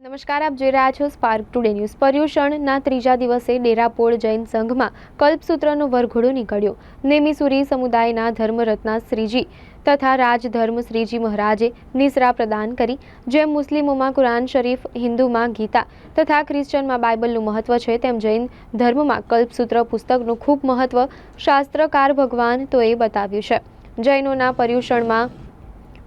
નમસ્કાર, આપ જોઈ રહ્યા છો સ્પાર્ક ટુડે ન્યૂઝ પર્યુષણના ત્રીજા દિવસે ડેરાપોળ જૈન સંઘમાં કલ્પસૂત્રનો વરઘોડો નીકળ્યો. નેમિસુરી સમુદાયના ધર્મરત્ના શ્રીજી તથા રાજધર્મ શ્રીજી મહારાજે નિસરા પ્રદાન કરી. જેમ મુસ્લિમોમાં કુરાન શરીફ, હિન્દુમાં ગીતા તથા ખ્રિશ્ચનમાં બાઇબલનું મહત્વ છે, તેમ જૈન ધર્મમાં કલ્પસૂત્ર પુસ્તકનું ખૂબ મહત્વ શાસ્ત્રકાર ભગવાન તોએ બતાવ્યું છે. જૈનોના પર્યુષણમાં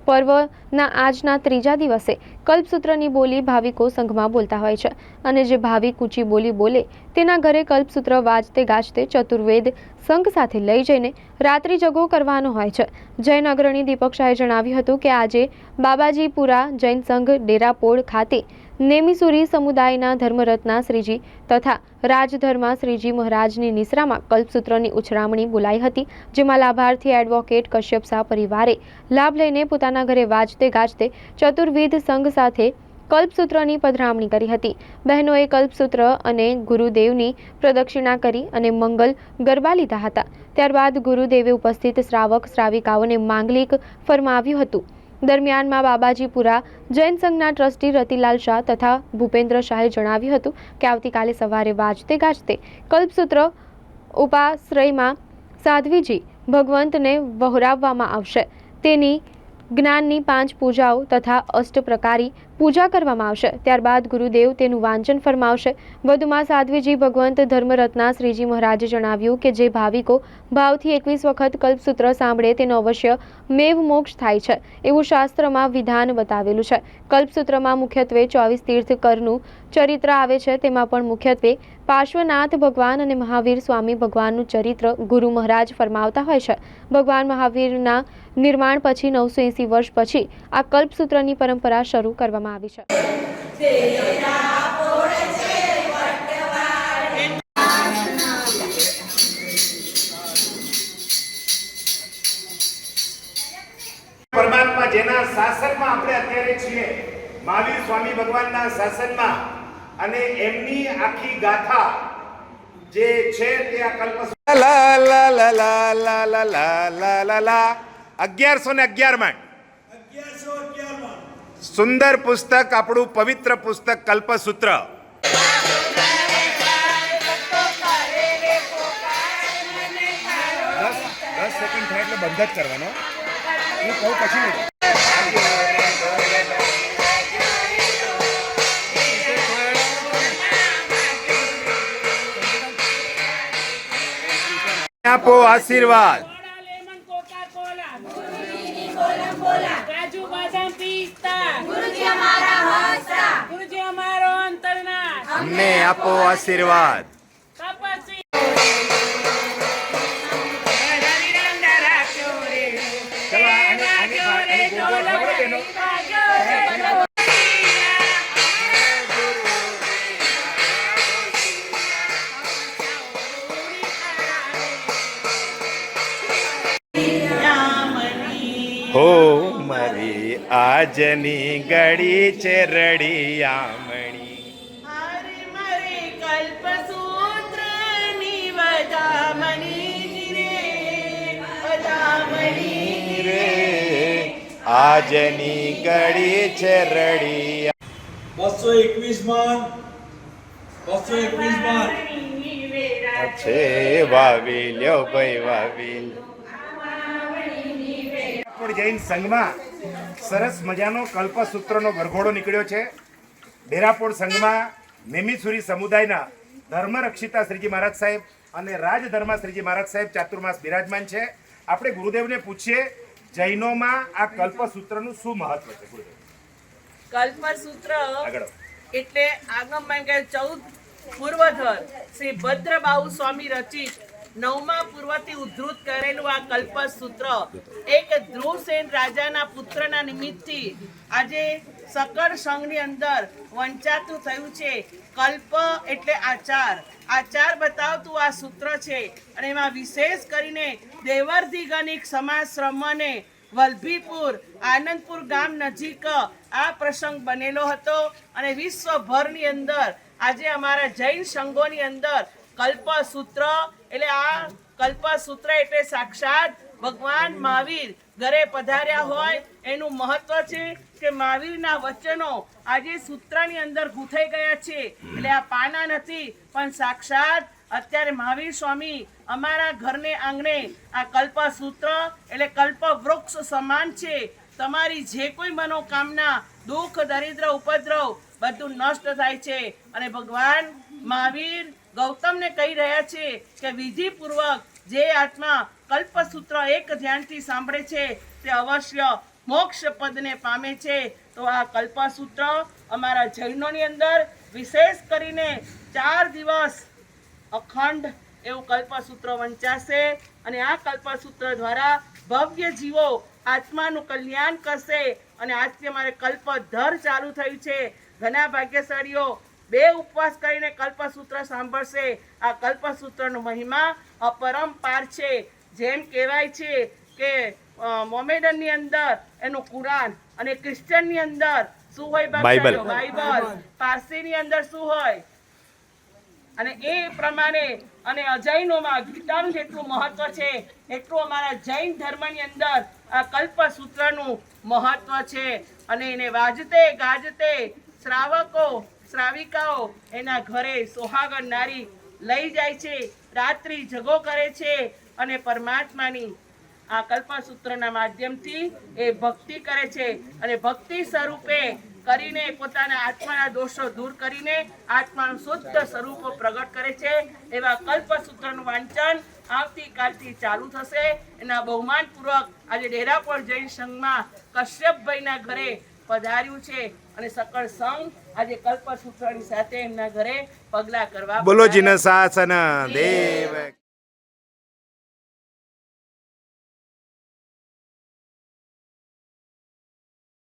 પર્વના આજના ત્રીજા દિવસે કલ્પસૂત્રની બોલી ભાવિકો સંઘમાં બોલતા હોય છે. અને જે ભાવિક ઊંચી બોલી બોલે, તેના ઘરે કલ્પસૂત્ર વાજતે ગાજતે ચતુર્વેદ સંઘ સાથે લઈ જઈને રાત્રિ જગો કરવાનો હોય છે. જૈન અગ્રણી દીપક શાહે જણાવ્યું હતું કે આજે બાબાજીપુરા જૈન સંઘ ડેરાપોળ ખાતે નેમિસુરી સમુદાયના ધર્મરત્ના શ્રીજી તથા રાજધર્મા શ્રીજી મહારાજની નિસરામાં કલ્પસૂત્રની ઉછરામણી બોલાઈ હતી, જેમાં લાભાર્થી એડવોકેટ કશ્યપ શાહ પરિવારે લાભ લઈને પોતાના ઘરે વાજતે ગાજતે ચતુર્વિધ સંઘ સાથે કલ્પસૂત્રની પધરામણી કરી હતી. બહેનોએ કલ્પસૂત્ર અને ગુરુદેવની પ્રદક્ષિણા કરી અને મંગલ ગરબા લીધા હતા. ત્યારબાદ ગુરુદેવે ઉપસ્થિત શ્રાવક શ્રાવિકાઓને માંગલિક ફરમાવ્યું હતું. દરમિયાનમાં બાબાજીપુરા જૈન સંઘના ટ્રસ્ટી રતિલાલ શાહ તથા ભૂપેન્દ્ર શાહે જણાવ્યું હતું કે આવતીકાલે સવારે વાજતે ગાજતે કલ્પસૂત્ર ઉપાશ્રયમાં સાધ્વીજી ભગવંતને વહોરાવવામાં આવશે. તેની જ્ઞાનની પાંચ પૂજાઓ તથા અષ્ટપ્રકારી પૂજા કરવામાં આવશે. ત્યારબાદ ગુરુદેવ તેનું વાંચન ફરમાવશે. વધુમાં સાધ્વીજી ભગવંત ધર્મરત્ના શ્રીજી મહારાજે જણાવ્યું કે જે ભાવિકો ભાવથી એકવીસ વખત કલ્પસૂત્ર સાંભળે તેનો અવશ્ય મેવ મોક્ષ થાય છે. એવું શાસ્ત્રમાં વિધાન બતાવેલું છે. કલ્પસૂત્રમાં મુખ્યત્વે ચોવીસ તીર્થકરનું ચરિત્ર આવે છે. તેમાં પણ મુખ્યત્વે પાર્શ્વનાથ ભગવાન અને મહાવીર સ્વામી ભગવાનનું ચરિત્ર ગુરુ મહારાજ ફરમાવતા હોય છે. ભગવાન મહાવીરના નિર્માણ પછી નવસો એંસી વર્ષ પછી આ કલ્પસૂત્રની પરંપરા શરૂ કરવામાં આવી છે. પરમાત્મા જેના શાસનમાં આપણે અત્યારે છીએ, મહાવીર સ્વામી ભગવાનના શાસનમાં અને એમની આખી ગાથા જે છે તે આ કલ્પ લા લા લા લા લા લા લા લા લા લા. અગિયારસો ને અગિયારમાં સુંદર પુસ્તક આપણું પવિત્ર પુસ્તક કલ્પસૂત્ર. દસ દસ સેકન્ડ થાય એટલે બંધ જ કરવાનો. હું કહું પછી આપો આશીર્વાદ. કાજુ બદામ પિસ્તા ગુરુજી અમારા હોસા ગુરુજી અમારો અંતરનાથ અમને આપો આશીર્વાદ. આજની ગળી છે રડિયામણી. હરે મરે કલ્પસૂત્રની વધામણી રે વધામણી રે આજની ગળી છે રડિયા. બસો એકવીસમાં બસો એકવીસમાં છે વાવી લ્યો ભાઈ વાવી પણ જૈન સંઘમાં સરસ મજાનો કલ્પસૂત્રનો વરઘોડો નીકળ્યો છે. ડેરાપોર સંઘમાં મેમીસુરી સમુદાયના ધર્મરક્ષિતા શ્રીજી મહારાજ સાહેબ અને રાજધર્મા શ્રીજી મહારાજ સાહેબ ચાતુર્માસ બિરાજમાન છે. આપણે ગુરુદેવને પૂછીએ જૈનોમાં આ કલ્પસૂત્રનું શું મહત્વ છે? ગુરુદેવ. કલ્પસૂત્ર એટલે આગમમાં કે ચૌદ પૂર્વધર શ્રી ભદ્રબાહુ સ્વામી રચિત નવમા પૂર્વથી ઉદ્ધૃત કરેલું આ કલ્પ સૂત્ર એક ધ્રુવસેન રાજાના પુત્રના નિમિત્તથી આજે સકળ સંઘની અંદર વંચાતું થયું છે. કલ્પ એટલે આચાર. આચાર બતાવતું આ સૂત્ર છે અને એમાં વિશેષ કરીને દેવરધી ગણિક સમાશ્રમને વલભીપુર, આનંદપુર ગામ નજીક આ પ્રસંગ બનેલો હતો અને વિશ્વભરની અંદર આજે અમારા જૈન સંઘોની અંદર કલ્પસૂત્ર. એટલે આ કલ્પસૂત્ર એટલે સાક્ષાત ભગવાન મહાવીર. ઘરે પધાર્યા હોય, એનું મહત્વ છે કે મહાવીરના વચનો આજે સૂત્રની અંદર ગૂંથાઈ ગયા છે. એટલે આ પાના નથી, પણ સાક્ષાત અત્યારે મહાવીર સ્વામી અમારા ઘરને આંગણે આ કલ્પસૂત્ર એટલે કલ્પ વૃક્ષ સમાન છે. તમારી જે કોઈ મનોકામના, દુઃખ, દરિદ્ર, ઉપદ્રવ બધું નષ્ટ થાય છે. અને ભગવાન મહાવીર ગૌતમને કહી રહ્યા છે કે વિધિપૂર્વક જે આત્મા કલ્પસૂત્ર એક ધ્યાનથી સાંભળે છે, તે અવશ્ય મોક્ષ પદને પામે છે. તો આ કલ્પસૂત્ર અમારા જૈનોની અંદર વિશેષ કરીને ચાર દિવસ અખંડ એવું કલ્પસૂત્ર વંચાશે અને આ કલ્પસૂત્ર દ્વારા ભવ્ય જીવો આત્માનું કલ્યાણ કરશે. અને આજથી અમારે કલ્પધર ચાલુ થયું છે. ઘણા ભાગ્યશાળીઓ બે ઉપવાસ કરીને કલ્પસૂત્ર સાંભળશે. આ કલ્પસૂત્રનો મહિમા અપરંપાર છે. જેમ કહેવાય છે કે મોમેડનની અંદર એનું કુરાન અને ક્રિશ્ચનની અંદર શું હોય બાઇબલ બાઇબલ પારસીની અંદર શું હોય? અને એ પ્રમાણે અને અજૈનોમાં ગીતાનું જેટલું મહત્વ છે એટલું અમારા જૈન ધર્મની અંદર આ કલ્પસૂત્રનું મહત્વ છે. અને એને વાજતે ગાજતે શ્રાવકો શ્રાવિકાઓ એના ઘરે સોહાગણ નારી લઈ જાય છે, રાત્રિ જગો કરે છે અને પરમાત્માની આ કલ્પસૂત્રના માધ્યમથી એ ભક્તિ કરે છે અને ભક્તિ સ્વરૂપે કરીને પોતાના આત્માના દોષો દૂર કરીને આત્માનું શુદ્ધ સ્વરૂપ પ્રગટ કરે છે. એવા કલ્પસૂત્રનું વાંચન આવતીકાલથી ચાલુ થશે. એના બહુમાનપૂર્વક આજે ડેરાપોર જૈન સંઘમાં કશ્યપભાઈના ઘરે પધાર્યું છે અને સકળ સંઘ આજે કલ્પસૂત્રની સાથે એમના ઘરે પગલા કરવા બોલો. જીન શાસન દેવ